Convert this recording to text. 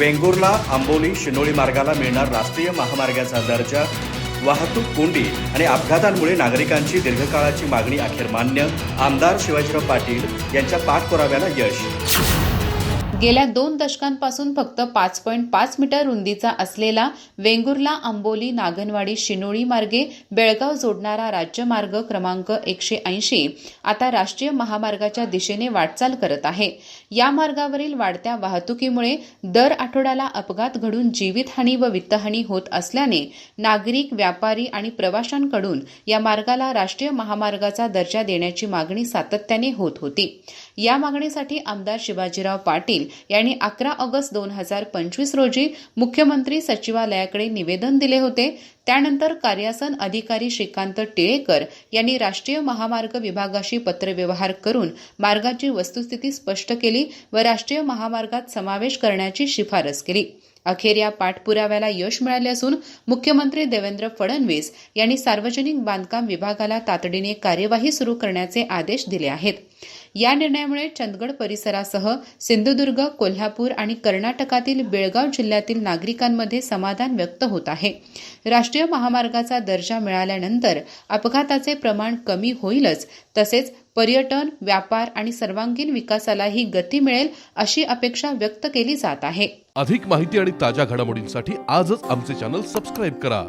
वेंगुर्ला आंबोली शिनोळी मार्गाला मिळणार राष्ट्रीय महामार्गाचा दर्जा वाहतूक कोंडी आणि अपघातांमुळे नागरिकांची दीर्घकाळाची मागणी अखेर मान्य आमदार शिवाजीराव पाटील यांच्या पाठपुराव्याला यश. गेल्या दोन दशकांपासून फक्त पाच पॉईंट पाच मीटर रुंदीचा असलेला वेंगुर्ला आंबोली नागनवाडी शिनोळी मार्गे बेळगाव जोडणारा राज्यमार्ग क्रमांक एकशे ऐंशी आता राष्ट्रीय महामार्गाच्या दिशेने वाटचाल करत आहे. या मार्गावरील वाढत्या वाहतुकीमुळे दर आठवड्याला अपघात घडून जीवितहानी व वित्तहानी होत असल्याने नागरिक व्यापारी आणि प्रवाशांकडून या मार्गाला राष्ट्रीय महामार्गाचा दर्जा देण्याची मागणी सातत्याने होत होती. या मागणीसाठी आमदार शिवाजीराव पाटील यांनी अकरा ऑगस्ट दोन हजार पंचवीस रोजी मुख्यमंत्री सचिवालयाकडे निवेदन दिले होते. त्यानंतर कार्यासन अधिकारी श्रीकांत टिळेकर यांनी राष्ट्रीय महामार्ग विभागाशी पत्रव्यवहार करून मार्गाची वस्तुस्थिती स्पष्ट केली व राष्ट्रीय महामार्गात समावेश करण्याची शिफारस केली. अखेर या पाठपुराव्याला यश मिळाले असून मुख्यमंत्री देवेंद्र फडणवीस यांनी सार्वजनिक बांधकाम विभागाला तातडीने कार्यवाही सुरू करण्याचे आदेश दिले आहेत. या निर्णयामुळे चंदगड परिसरासह सिंधुदुर्ग कोल्हापूर आणि कर्नाटकातील बेळगाव जिल्ह्यातील नागरिकांमध्ये समाधान व्यक्त होत आहे. राष्ट्रीय महामार्गाचा दर्जा मिळाल्यानंतर अपघाताचे प्रमाण कमी होईलच. तसेच पर्यटन व्यापार आणि सर्वांगीण विकासालाही गती मिळेल अशी अपेक्षा व्यक्त केली जात आहे. अधिक माहिती आणि ताज्या घडामोडींसाठी आजच आमचे चॅनल सबस्क्राईब करा.